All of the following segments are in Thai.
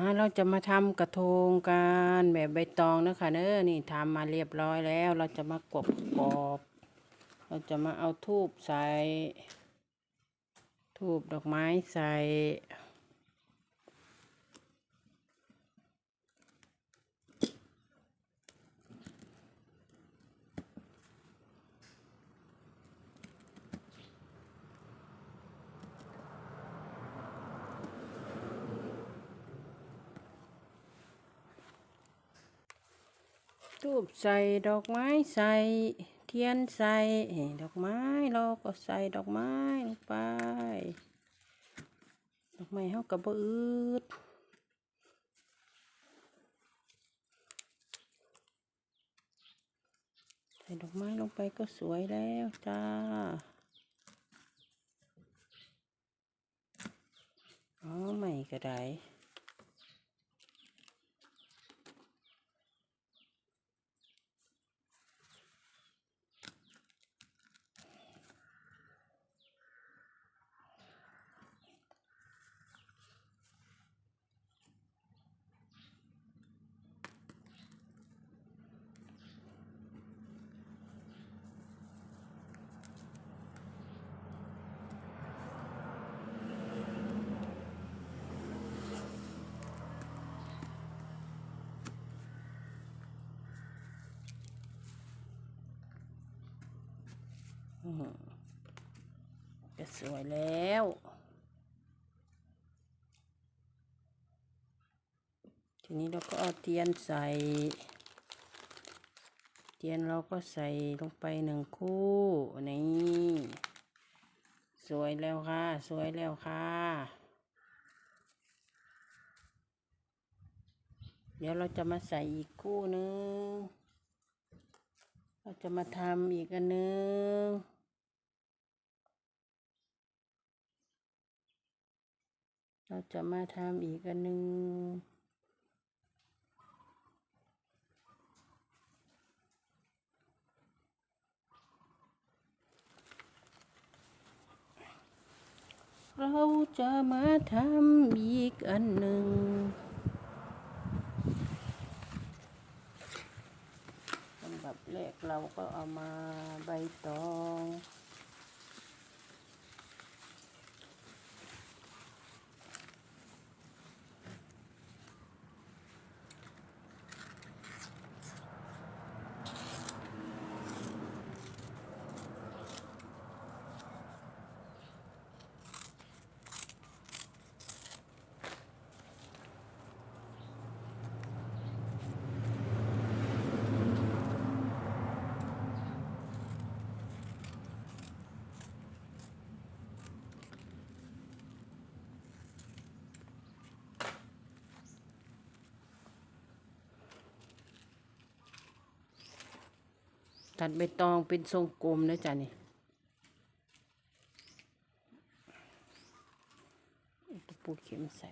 มาเราจะมาทำกระทงกันแบบใบตองนะคะเนอะนี่ทำมาเรียบร้อยแล้ว เราจะมากบกรอบ เราจะมาเอาทูบใส่ ทูบดอกไม้ใส่ ทูบใส่ดอกไม้ใส่เทียนใส่ดอกไม้เราก็ใส่ดอกไม้ลงไป ดอกไม้เฮากับบ่อืดใส่ดอกไม้ลงไปก็สวยแล้วจ้าอ๋อไม่ก็ได้ จะสวยแล้ว ทีนี้เราก็เอาเทียนใส่ เทียนเราก็ใส่ลงไปหนึ่งคู่นี่สวยแล้วค่ะ สวยแล้วค่ะเดี๋ยวเราจะมาใส่อีกคู่นึง เราจะมาทำอีกอันนึง เราจะมาทำอีกอันหนึ่งเราจะมาทำอีกอันหนึ่งลำดับแรกเราก็เอามาใบตอง ตัดใบตองเป็นทรงกลมนะจ๊ะนี่ตะปูเข็มใส่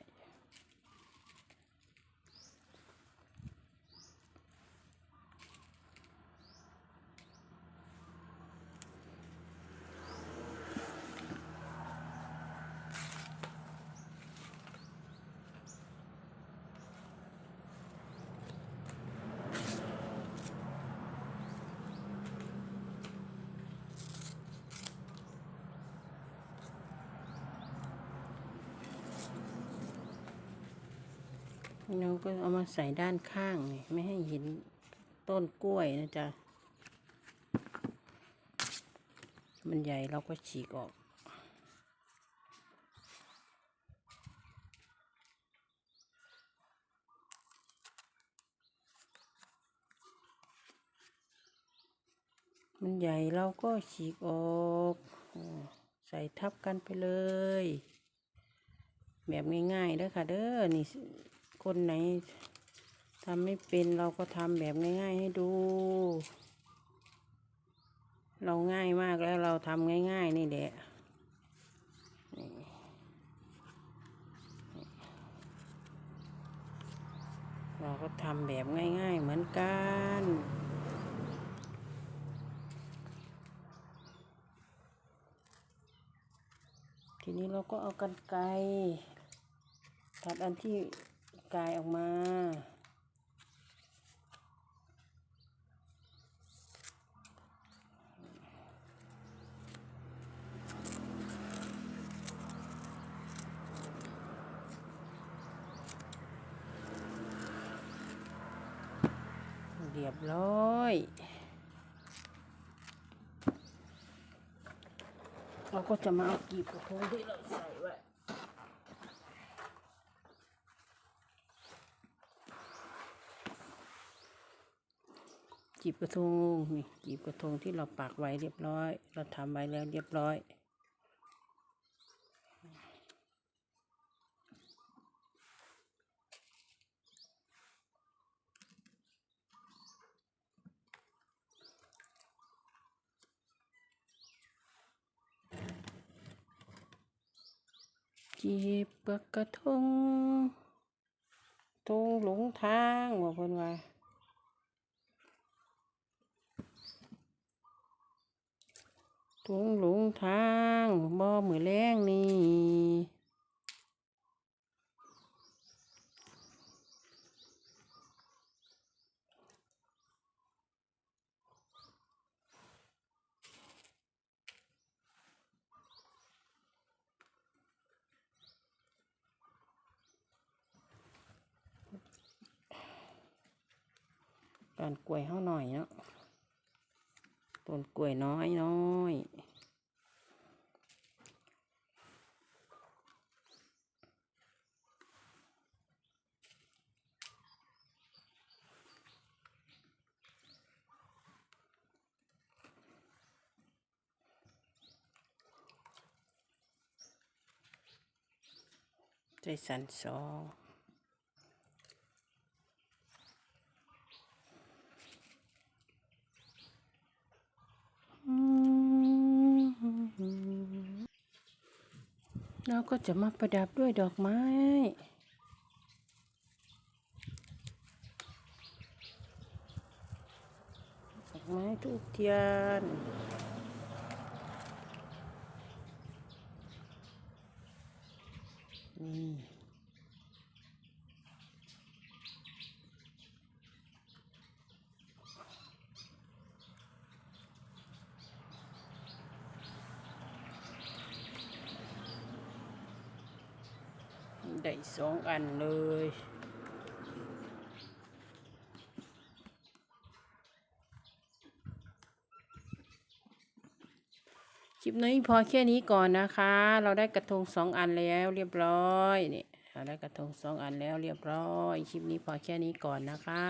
เราก็เอามาใส่ด้านข้างนี่ไม่ให้เห็นต้นกล้วยนะจ๊ะ มันใหญ่เราก็ฉีกออก มันใหญ่เราก็ฉีกออก ใส่ทับกันไปเลย แบบง่ายๆเด้อค่ะเด้อนี่ คนไหนทำไม่เป็นเราก็ทำแบบง่าย ๆ ให้ดู เราง่ายมากแล้วเราทำง่าย ๆ นี่แหละเราก็ทำแบบง่าย ๆ เหมือนกันทีนี้เราก็เอากันไกรตัดอันที่ กายออกมาเรียบร้อยเราก็จะมาเอากีบกระทงที่เราใส่ไว้ จีบกระทงนี่จีบกระทงที่เราปักไว้เรียบร้อย เราทำไว้แล้วเรียบร้อย จีบกระทงทงหลงทางบอกเพิ่นว่า ทงหลงทางบ่มือแรงนี่การกล้วยเฮาหน่อยเนาะ ต้นกล้วยน้อยน้อยใจสันสอง เราก็จะมาประดับด้วยดอกไม้ ดอกไม้ทุกเทียน ได้สองอันเลยคลิปนี้พอแค่นี้ก่อนนะคะ เราได้กระทงสองอันแล้วเรียบร้อยเนี่เราได้กระทงสองอันแล้วเรียบร้อย คลิปนี้พอแค่นี้ก่อนนะคะ